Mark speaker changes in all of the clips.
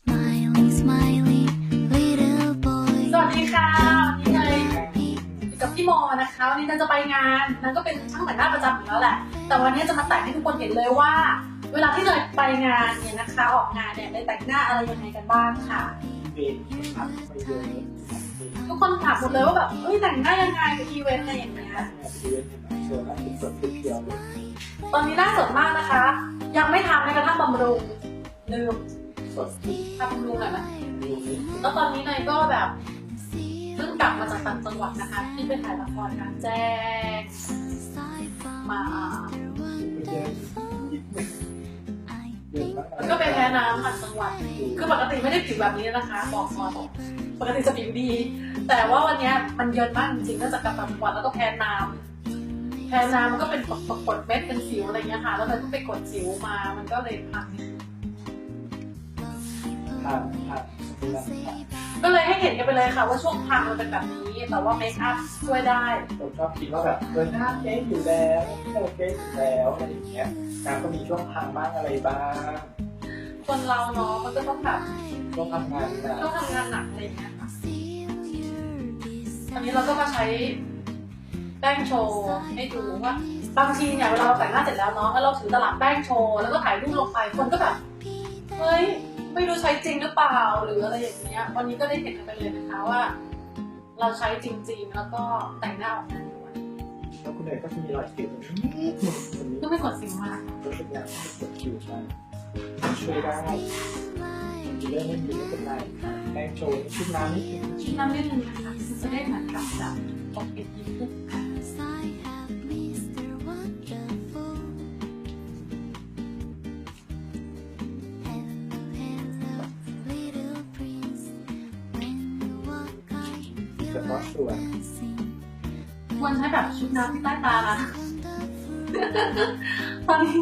Speaker 1: Smiley, smiley, little boy.
Speaker 2: สวัสดีค่ะวันนี้เลยอยู่กับพี่โมนะคะวันนี้นางจะไปงานนางก็เป็นช่างแต่งหน้าประจำอยู่แล้วแหละ แต่วันนี้จะมาแต่งให้ทุกคนเห็นเลยว่า เวลาที่เนยไปงานเนี่ยนะคะ ออกงานเนี่ยเนยแต่งหน้าอะไรยังไงกันบ้างค่ะ
Speaker 3: เวนพักไปเยอะ
Speaker 2: ทุกคนถามหมดเลยว่าแบบเอ้ยแต่งหน้ายังไงกับอีเวนต์อะไรอย่างเงี้ย
Speaker 3: งานอีเวนต์เชิญแล้วเป็นส่วนเพียวเลย
Speaker 2: ตอนนี้หน้าสดมากนะคะ ยังไม่ทำแม้กระทั่งบำรุงลืม
Speaker 3: สดที่
Speaker 2: ทำบำรุงหน่อยไหมแล้วตอนนี้เนยก็แบบเพิ่งกลับมาจากต่างจังหวัดนะคะ ที่ไปถ่ายละครกลารแจ้งมา
Speaker 3: ก็
Speaker 2: ไปแพ้น้ำต่างจังหวัด คือปกติไม่ได้ผิวแบบนี้นะคะ บอกก่อนปกติจะผิวดี แต่ว่าวันนี้มันเยินมากจริงๆเนื่องจากกลับต่างจังหวัดแล้วก็แพ้น้ำแพ้น้ำมันก็เป็นกดกดเม็ดเป็นสิวอะไรเงี้ยค่ะ แล้วมันก็ไปกดสิวมา มันก็เลยพัง
Speaker 3: ทานทานเป็นอะไร
Speaker 2: ก็เลยให้เห็นกันไปเลยค่ะว่าช่วงพังมันเป็นแบบนี้ แต่ว่าเมคอัพช่วยได้
Speaker 3: ผมชอบคิดว่าแบบเออหน้าเก๊อยู่แล้วโอเคอยู่แล้วอะไรอย่างเงี้ยการก็มีช่วงพังบ้างอะไรบ้าง
Speaker 2: คนเราเนาะมันก็ต้องแบบ
Speaker 3: ช่วงทำงานนะ
Speaker 2: ต้องทำงานหนักอะไรเงี้ยค่ะตอนนี้เราก็มาใช้แป้งโชว์ให้ดูว่าบางทีเนี่ยเวลาเราแต่งหน้าเสร็จแล้วเนาะแล้วเราถือตลับแป้งโชว์แล้วก็ถ่ายรูปลงไปคนก็แบบเฮ้ย ไม่รู้ใช้จริงหรือเปล่าหรืออะไรอย่างเงี้ย วันนี้ก็ได้เห็นกันไปเลยนะคะว่า เราใช้จริง ๆ แล้วก็แต่งหน้าออกมาด้วย
Speaker 3: แล้วคุณเอ๋ก็จะมีรอยสิวนิดหนึ่งตรงนี้
Speaker 2: ก็ไม่กดสิวมาก
Speaker 3: รู้สึกอย่างที่กดคิวใช่ช่วยได้เรื่องไม่มีไม่เป็นไรแป้งโชว์ชุดน้ำนิดนึง
Speaker 2: ชิ้นน้ำนิดนึงนะคะมันจะได้เหมือนกับแบบปกปิดยิ้มขึ้น แบบชุดน้ำที่ใต้ตานะตอนนี้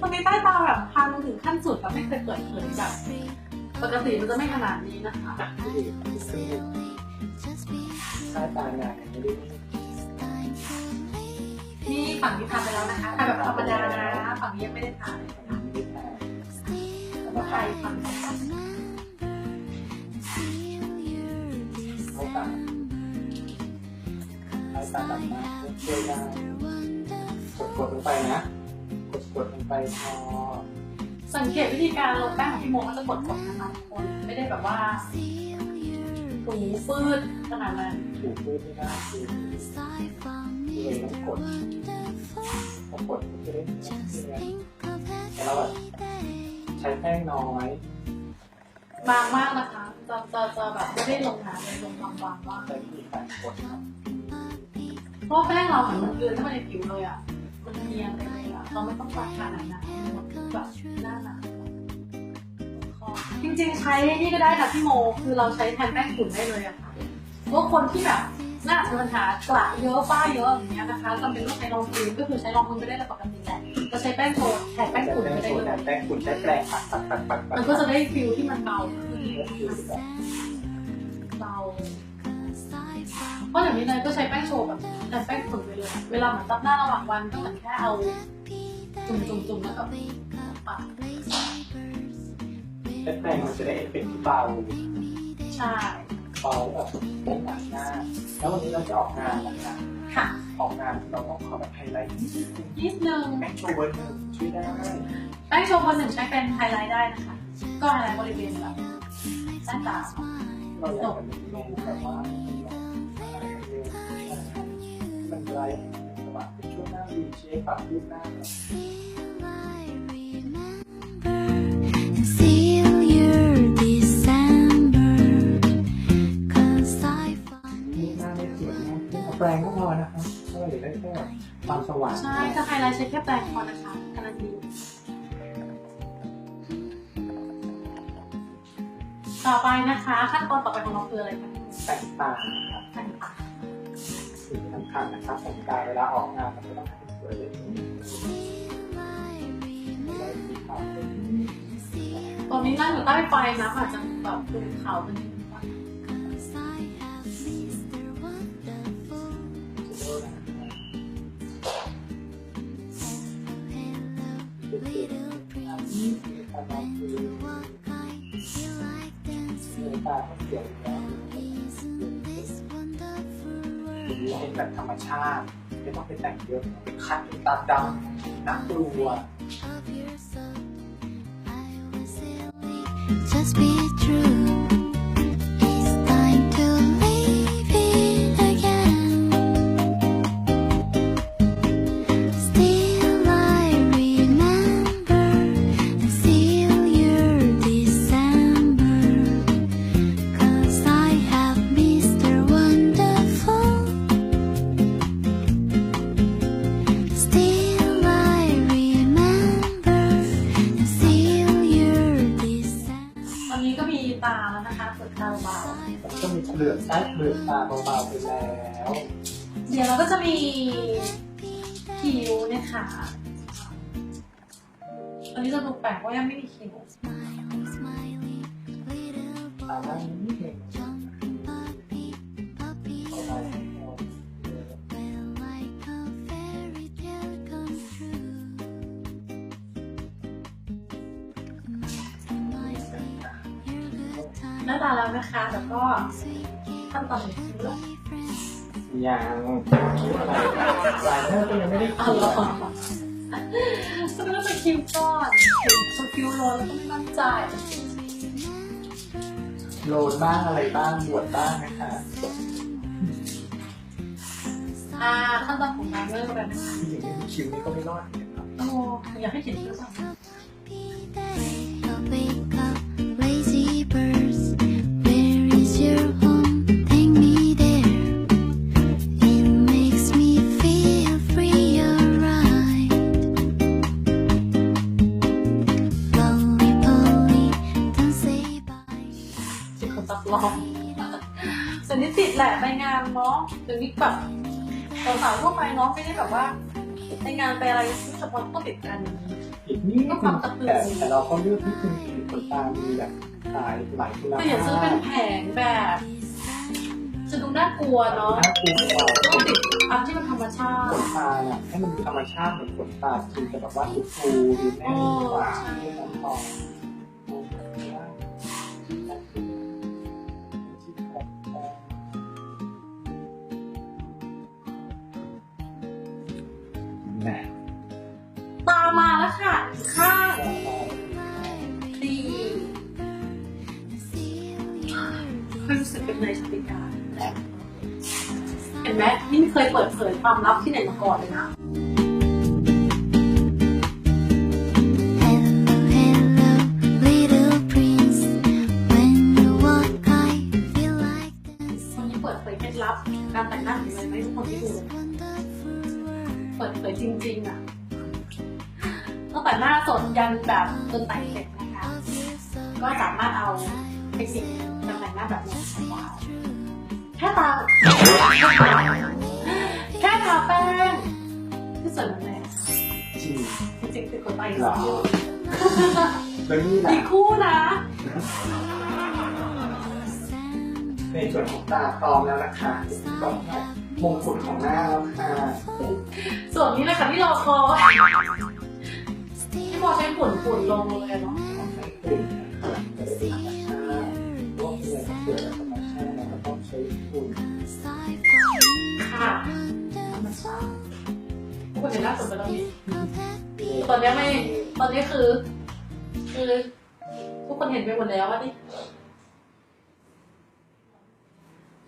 Speaker 2: ตอนนี้ใต้ตาแบบพังถึงขั้นสุดแบบไม่เคยเปิดเผยแบบปกติมันจะไม่ขนาดนี้นะคะ
Speaker 3: ที่ดีที่สุด
Speaker 1: Just be
Speaker 3: ใต้ตางานไม่ได้
Speaker 1: time to leave.
Speaker 2: นี่ฝั่งนี้ทำไปแล้วนะคะทำแบบธรรมดานะฝั่งนี้ยังไม่ได้ทำเลยนะคะ
Speaker 3: ไม่ได้แต่
Speaker 2: แล้ว
Speaker 3: ว่า
Speaker 2: ใครฝั่งนี้
Speaker 3: ใต้ตาดำมากช่วยได้
Speaker 1: wonderful.
Speaker 3: กดกดลงไปนะ กดกดลงไปพอ
Speaker 2: สังเกตวิธีการลงแป้งของพี่โมก็จะกดกดนะคะทุกคนไม่ได้แบบว่า
Speaker 1: Feel your
Speaker 2: ถูฟืดขนาดนั้น
Speaker 3: ถูกพื้นไม่ได้คือ
Speaker 1: side from
Speaker 3: เลยต้องกด
Speaker 1: wonderful.
Speaker 3: พอกดมันจะได้ไม่
Speaker 1: Just
Speaker 3: เสีย
Speaker 1: think of
Speaker 3: แต่เราแบบ
Speaker 1: every day.
Speaker 3: ใช้แป้งน้อย
Speaker 2: บางมากนะคะจะจะจะแบบไม่ได้ลงหนาเลยลงบางๆมาก
Speaker 3: ใช้วิธีการกดครับ
Speaker 2: เพราะว่าแป้งเราเหมือนมันเกลือเข้ามาในผิวเลยอะ มันเนียนไปเลยอะเราไม่ต้องปัดขนาดนั้นมันแบบหน้าหนาคอจริงๆใช้นี่ก็ได้ค่ะพี่โม คือเราใช้แทนแป้งฝุ่นได้เลยอะค่ะพราะคนที่แบบหน้ามีปัญหากระเยอะฝ้าเยอะอย่างเงี้ยนะคะจำเป็นต้องใช้รองพื้นก็คือใช้รองพื้นไม่ได้แต่ปกติแหละเราใช้แป้งโชว์แทนแป้งฝุ่นไม่ได้เลย
Speaker 3: แป้งฝุ่นแปรงปัดปัดปัดปัดปัด
Speaker 2: มันก็จะได้ฟิลที่มันเบาขึ้น
Speaker 3: ก็คือแบบ
Speaker 2: เบาเพราะอย่างนี้เลยก็ใช้แป้งโชว์แบบ แต่แป้งฝุ่นไปเลยเวลาเหมือนซับหน้าระหว่างวันก็เหมือนแค่เอาจุ่มจุ่มจุ่มแล้วก็ปัด
Speaker 3: ใช้แป้งมันจะได้เอฟเฟกต์ที่เบา
Speaker 2: ใช่
Speaker 3: เบาแบบป็นหนักหน้า แล้ววันนี้เราจะออกงานนะคะ
Speaker 2: ค่ะ
Speaker 3: ออกงานเราต้องขอแบบไฮไลท์นิดนึงแป้งโชว์เบอร์หนึ่งช่วยได้
Speaker 2: แป้งโชว์คนหนึ่งใช้เป็นไฮไลท์ได้นะคะ ก็ไฮไลท์บริเวณแบบใต้ตา
Speaker 3: เราอยากจะลงแบบว่า นไรจังหวะเป็นช่วงหน้าวีเชฟปรับรูปหน้า
Speaker 1: and feel your December. Cause I find
Speaker 3: นี่หน้าไม่สวยนะเอาแปรงก็พอนะครับเพราะว่าเดี๋ยวได้แค่ความสว่าง
Speaker 2: ใช่ถ้าไฮไลท์ใช้แค่แปรงพอนะคะกำลังดีต่อไปนะคะ ขั้นตอนต่อไปของเราคืออะไรคะ
Speaker 3: แต่งตาครับ
Speaker 2: แต่งตาำ
Speaker 3: คัญนะครับแต่งตาเวลาออกงานมันก็ต้องให้สวยเลยไม่ได้สีขาว
Speaker 2: ตอนนี้นั่งอยู่ใต้ไฟนะอาจจะแบบดูขาวเป็น
Speaker 3: แบบธรรมชาติไม่ต้องไปแต่งเยอะไปคัดจนตาดำน่ากลัว
Speaker 1: just be
Speaker 3: ไปแล้ว
Speaker 2: เดี๋ยวเราก็จะมีคิ้วเนี่ยค่ะตอนนี้จะดูแปลกว่ายังไม่มีคิ้ว
Speaker 1: Smiley, smiley, little
Speaker 3: ตาด้านนี้เอง
Speaker 1: puppy, puppy
Speaker 3: เอาไปให้เรา
Speaker 1: Well, like a fairy tale come true. Smiley, your good
Speaker 2: หน้า
Speaker 1: time,
Speaker 2: ตาแล้วนะคะ แล้วก็
Speaker 1: sweet
Speaker 2: ขั้นตอนของคิ้ว
Speaker 3: ยังคิ้วอะไรลายเนอร์ก็ยังไม่ได้
Speaker 2: เอา
Speaker 3: เขีย
Speaker 2: ละ
Speaker 3: น
Speaker 2: ก็ต้องเป็นคิ้วก่อนคิ้วคิวโรยแล้วก็ไม่มั่นใจ
Speaker 3: โลนบ้างอะไรบ้างบวชบ้างนะคะ
Speaker 2: อ่าขั้นตอนของการเริ่มกันนะคะ
Speaker 3: ที่อย่างนี้คิวนี่ก็ไม่รอดเลยครับ
Speaker 2: โอ้อยากให้เขียนคิวสอง
Speaker 1: I'll wake up, lazy
Speaker 2: bird. แต่นี่ติดแหละไปงานเนาะเดี๋ยวนี้แบบสาวๆทั่วไปเนาะไม่ได้แบบว่าในงานไปอะไรที่เฉพาะต้องติดกันอย่างนี้
Speaker 3: อีกนิดนึงแต่แต่เราก็เลือกที่คุณสีขนตามีแบบหลายหลายคุณ
Speaker 2: แต่อย่าซื้อเป็นแผงแบบจะดูน่ากลัวเนาะ
Speaker 3: น่ากลัวกว่า
Speaker 2: ต้องติดอันที่มันธรรมชา
Speaker 3: ข
Speaker 2: ติ
Speaker 3: นตาเนี่ยให้มันธรรมชาติเหมือนขนตาจริงแต่แบบว่าฟูฟูดูแน่นกว่าที่น้ำทองแหม่
Speaker 2: ป็นในสติการเห็นไหมนี่ไม่เคยเปิดเผยความลับที่ไหนมาก่อนเลยนะ
Speaker 1: Hello, hello, little prince. When you walk, I feel like dancing.
Speaker 2: วันนี้เปิดเผยเคล็ดลับการแต่งหน้าของเลยไหมทุกคนที่ดูเปิดเผยจริงๆอะตั้งแต่หน้าสดยันแบบจนแต่งเสร็จ เหส
Speaker 3: ร
Speaker 2: ออ
Speaker 3: ง
Speaker 2: อยู่
Speaker 3: แล้วนี่แห
Speaker 2: อี
Speaker 3: ละ
Speaker 2: กคู่นะ
Speaker 3: ในส่วนของตาปลอมแล้วนะคะก็มงกุฎของหน้าแล้วค่ะ
Speaker 2: ส่วนนี้เลยค่ะที่เราคอยที่พอใช้ฝุ่นฝุ่นลงเลยเนาะ
Speaker 3: ขอ คนเห็
Speaker 2: นหน้าสดไปแล้วนี่
Speaker 1: Of happy
Speaker 2: ตอนนี้ไม่ ตอนนี้คือ คือ ทุกคนเห็นไปหมดแล้วว่านี่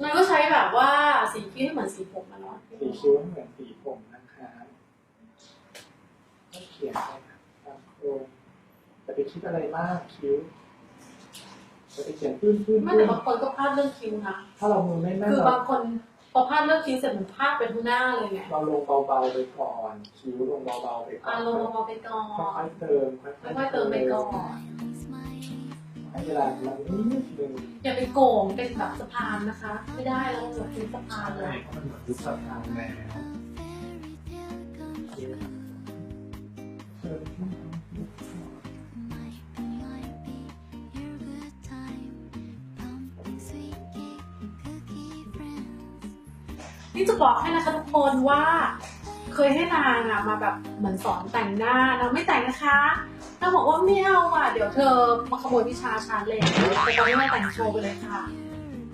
Speaker 2: นายก็ใช้แบบว่าสีคิ้วให้เหมือนสีผมอะเนาะ
Speaker 3: สีคิ้วเหมือนสีผมนะคะก็เขียนไปค่ะตามโครงแต่ไปคิดอะไรมากคิ้วจะไปเขียนพื้นพื้น
Speaker 2: ไม่
Speaker 3: พื้
Speaker 2: แต่
Speaker 3: น
Speaker 2: บางคนก็พลาดเรื่องคิ้วนะ
Speaker 3: ถ้าเรามือไม่แม่น
Speaker 2: คือ
Speaker 3: เรา
Speaker 2: บางคน พอพลาดเรื่องคิ้วเสร็จมันพลาดไปทุกหน้าเลยไง
Speaker 3: เราลงเบาๆไปก่อนคิ้วลงเบาๆไปก่อ
Speaker 2: อานรมณ์มาไปก่อ
Speaker 3: ค่อนยๆเติมค่อยๆ
Speaker 2: ค่อยๆเติมไปก่อน
Speaker 3: ให้เวลามันนิดนึง
Speaker 2: อย่าไปโกงเป็นแบบสะพานนะคะ ไม่ได้แล้วจะเป็นสะพานเล
Speaker 3: ใช่
Speaker 2: ย
Speaker 3: เพราะมันเหมือนยุคสถานแล้ว นี่
Speaker 2: จะบอกให้นะคะทุกคนว่า เคยให้นางอะมาแบบเหมือนสอนแต่งหน้านางไม่แต่งนะคะนางบอกว่าไม่เอาอะเดี๋ยวเธอมาขโมยวิชาฉันเลยแต่ตอนนี้ไม่แต่งโชว์ไปเลยค่ะ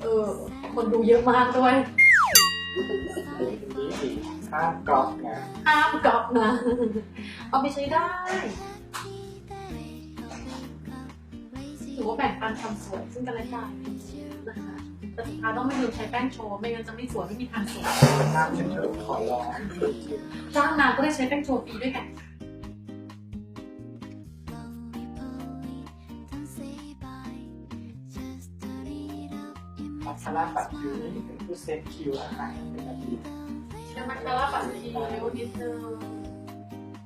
Speaker 2: เออ คนดูเยอะมากด้วย
Speaker 3: นี้สีห้ามกรอบนะ
Speaker 2: ห้ามกลับนะ เอาไปใช้ได้ถือว่าแบ่งปันความสวยซึ่งกันและกัน นะคะแต่สุดท้ายต้องไม่ลืมใช้แป้งโชว์ไม่งั้นจะไม่สวยไม่มีทางสวย
Speaker 3: ห้ามเฉยๆขอร้อง
Speaker 2: จ้างนางก็ได้ใช้แป้งโชว์ฟรีด้วยกัน
Speaker 3: มัสคาร่าปัดคิ้วนี่เป็นผู้เซตคิ้วอาหารเป็นแบบนี้
Speaker 2: ใช่ไหมคะว่าปัดทีเร็วนิดนึง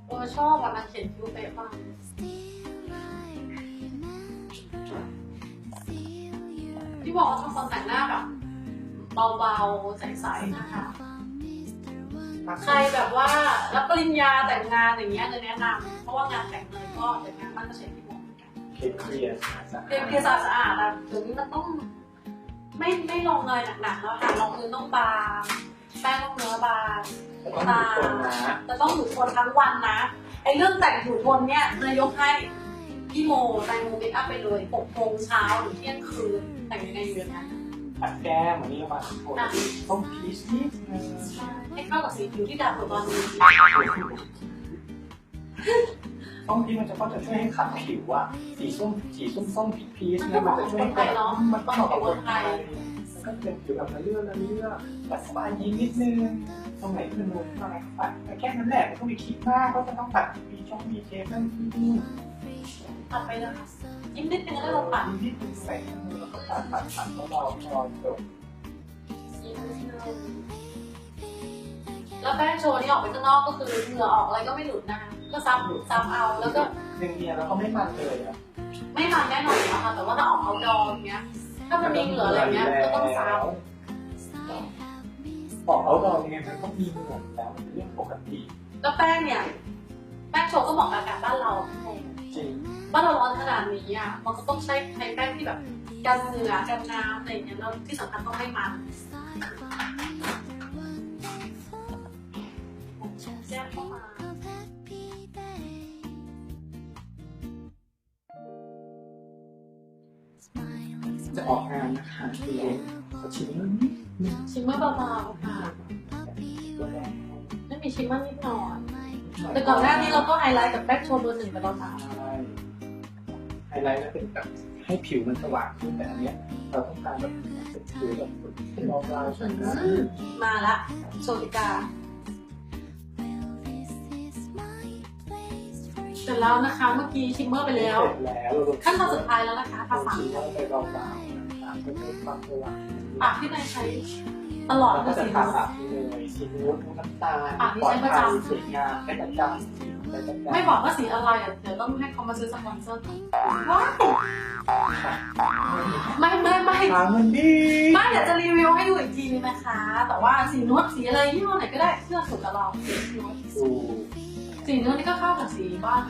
Speaker 2: เออชอบอะนางเขียนคิ้วเป๊ะมาก ที่บอกว่าทำคนแต่งหน้าแบบเบาๆ ใสๆ นะคะ ใครแบบว่ารับปริญญาแต่งงานอย่างเงี้ยเลยแนะนำเพราะว่างานแต่งเลยก็แต่งงานมันก็ใช้ที่หมดเหมือนกัน
Speaker 3: เคลียร์สะ
Speaker 2: เตรียมเกสรสะอาดอะถึงมันต้อง ไม่ไม่ลงอะไรหนักๆแล้วค่ะรองพื้นต้องบางแป้งต้องเนื้อบาง
Speaker 3: แต่ต้องมีคนนะ
Speaker 2: จะต้องอยู่ทนทั้งวันนะไอ้เรื่องแต่งอยู่ทนเนี่ยนายกให้ พี่โมแตงโมเมคอัพไปเลยหกโมงเช้าหรือเที่ยงคืนแต่งยังไงอยู่อย่างนั้น
Speaker 3: ปัดแก้มเหมือนนี้มาทุกคนต้องพีชนิดนึง
Speaker 2: ให้เข้ากับสีผิวที่ดำกว่าตอนนี้
Speaker 3: ต้องพีชมันจะก็จะช่วยให้ขัดผิวอะสีส้มสีส้มส้มพีชพีชเนี่ยมันจะช่วยมันต้องของคนไทยก็เป็นผิวแบบละเลื่อนละเลื่อนปัดสบายยิ้มนิดนึงตรงไหนที่มันนูนตรงไหนปัดแต่แค่นั้นแหละไม่ต้องไปคิดมากว่าจะต้องปัดมีช่องมีเทปนั่นนี่
Speaker 2: ตัดไปเลยค่ะยิ้มนิดนึงแล้วเราปัด
Speaker 3: มีที่ใส่แล้วก็ปัดปัดปัดแล้วเราพอจบ
Speaker 2: ยิ้มนิดนึงแล้วแป้งโชว์นี่ออกไปข้างนอกก็คือเหงื่อออกอะไรก็ไม่หลุดนะคะก็ซับซับเอาแล้วก็
Speaker 3: เนียนเนียแล้วก็ไม่มันเลยอะ
Speaker 2: ไม่มันแน่นอนอยู่แล้วค่ะแต่ว่าถ้าออกเอาดออย่างเงี้ย ถ้ามันมีเหงื่ออะไรเงี้ยก็ต้องซับ
Speaker 3: บอกเอาดอกยังไงมันต้องมีเหมือนแล้วเป็นเรื่องปกติ
Speaker 2: แล้วแป้งเนี่ยแป้งโชว์ก็เหมาะกับอากาศบ้านเรา
Speaker 3: จริง
Speaker 2: บ้านเราร้อนขนาดนี้อะมันก็ต้องใช้ใช้แป้งที่แบบกันเหงื่อกันน้ำอะไรอย่างเงี้ยแล้วที่สำคัญต้องไม่มันแจ้งเข้ามา
Speaker 3: จะออกงานนะคะคือชิ้นนิดนึง
Speaker 2: ชิมเมอร์เบาๆค่ะ
Speaker 3: ตัวแรก
Speaker 2: ไม่มีชิมเมอร์นิดหน่อยแต่ก่อนหน้านี้เราก็ไฮไลท์กับแป้งโชว์เบอร์หนึ่งไปแล้วนะ
Speaker 3: ใช่ ไฮไลท์ก็เป็นแบบให้ผิวมันสว่างขึ้นแต่อันเนี้ยเราต้องการแบบเป็นผิวแบบเป็นรองราวใช่ไหม
Speaker 2: มาละโชติกาเสร็จแล้วนะคะเมื่อกี้ชิมเมอร์ไปแล้ว
Speaker 3: เสร็จแล้วเรา
Speaker 2: ขั้นตอนสุดท้ายแล้วนะคะทาปาก
Speaker 3: ชิ้นเราไปรองราวนะคะก็จะความสว่าง
Speaker 2: ปากที่นายใช้ตลอด
Speaker 3: แล้ว
Speaker 2: ก็
Speaker 3: ก็จะ
Speaker 2: สี
Speaker 3: ทา
Speaker 2: นู
Speaker 3: ปากเลยสีนูดน้ำตาล
Speaker 2: ปากนี่ใช้ประจำ
Speaker 3: สวยงามใช้ประจำใช้ประจำ
Speaker 2: ไม่บอกว่าสีอะไรอะเดี๋ยวต้องให้เขามาซื้อสปอนเซอร์ก่อนว้ายไม่ไม่ไม่
Speaker 3: ทางมันดี
Speaker 2: ไม่เดี๋ยวจะรีวิวให้ดูอีกทีนึงนะคะ แต่ว่าสีนุชสีอะไรยี่ห้อไหนก็ได้เชื่อสุดกับเราสีนุช
Speaker 3: ดู
Speaker 2: สีนุชนี่ก็เข้ากับสีบ้าน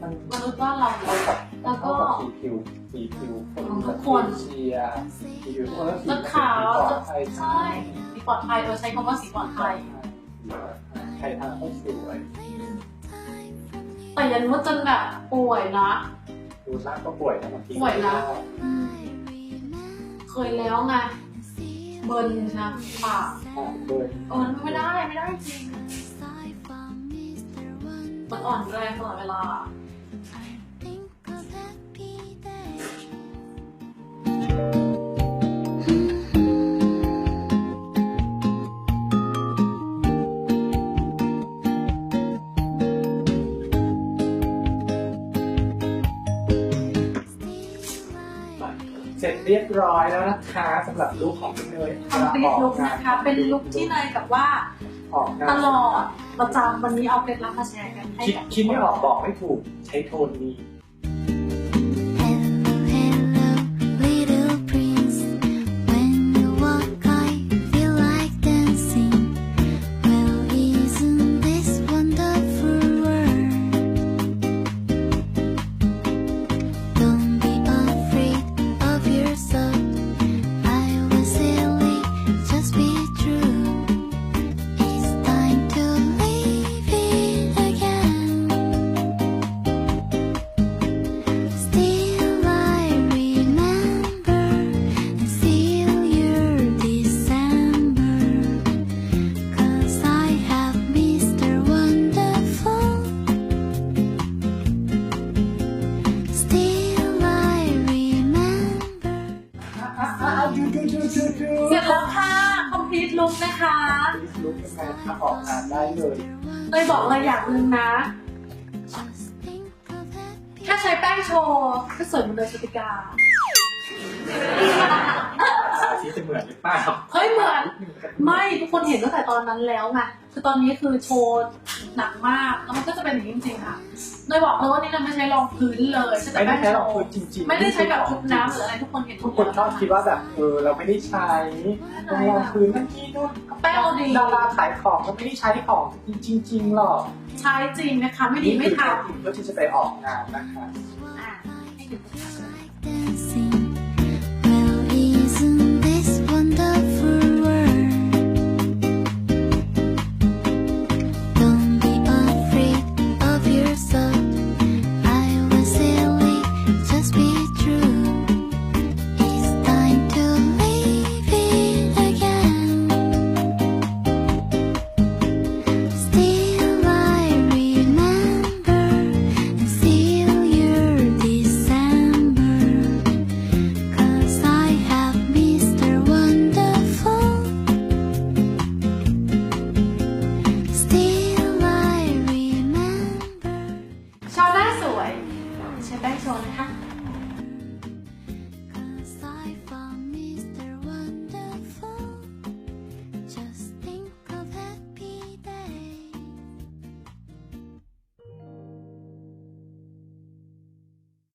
Speaker 3: มัน
Speaker 2: มนุษย์บ้านเราเล
Speaker 3: เข้ายกับ
Speaker 2: แล้วก็
Speaker 3: เข้ากับสีผิวสีผิวคน
Speaker 2: ทุกคน
Speaker 3: เชียร์สีผิวคนละสี
Speaker 2: จะขาว
Speaker 3: ปลอ
Speaker 2: จะ
Speaker 3: ดภัย
Speaker 2: ใช่สีปลอดภัยโดยใช้คำว่าสีปลอดภัย
Speaker 3: ใครทานก็สวย
Speaker 2: แต่ยันนุชจนแบบป่วยนะ
Speaker 3: ดูร่างก็ป่วยนะบางที
Speaker 2: ป่วยนะเคยแล้วไงเบิร์นนะปาก
Speaker 3: อ่าเลย
Speaker 2: เออมันไม่ได้ไม่ได้จริงมันอ่อนแรงตลอดเวลา
Speaker 3: เสร็จเรียบร้อยแล้วนะคะสำหรับลุคของพี่เนย
Speaker 2: คอมพลีทลุกนะคะ เป็นลุกที่เนยกับว่า
Speaker 3: ออกงาน
Speaker 2: ตลอดประจำวันนี้เอาเคล็ดลับมาแชร์กันให้
Speaker 3: คิด
Speaker 2: กับ
Speaker 3: คิดไม่ออกบอกไม่ถูกใช้โทนนี้
Speaker 2: เลยบอกเลยอย่างหนึ่งนะ แค่ใช้แป้งโชว์ก็สวยเหมือนเดิมสติกา
Speaker 3: อาชีพจะเหมือนหรือเปล่า
Speaker 2: เฮ้ยเหมือน ไม่ทุกคนเห็นตั้งแต่ตอนนั้นแล้วไงคือตอนนี้คือโชว์ หนักมากแล้วมันก็จะเป็นอย่างนี้จริงๆค่ะเลยบอกเลยว่านี่เราไม่ใช้รองพื้นเลยใช้แต่
Speaker 3: ไม่ได้
Speaker 2: แป้ง
Speaker 3: ใช้
Speaker 2: โช
Speaker 3: รอง
Speaker 2: ว์
Speaker 3: พื้นจริงๆ
Speaker 2: ไม่ได้ใช้แบบชุบน้ำหรืออะไรทุกคนเห็น
Speaker 3: ทุกคนชอบคิดว่าแบบเออเราไม่ได้ใช้รองพื้นนั่นที่นู่น
Speaker 2: แป้งเราดี
Speaker 3: ดาราขายของก็ไม่ได้ใช้ของจริงๆหรอก
Speaker 2: ใช้จริงนะคะ ไม่ดีไม่ท
Speaker 3: เพื่อที่จะไปออกงานนะคะำ
Speaker 2: อะให้ดู
Speaker 1: dancing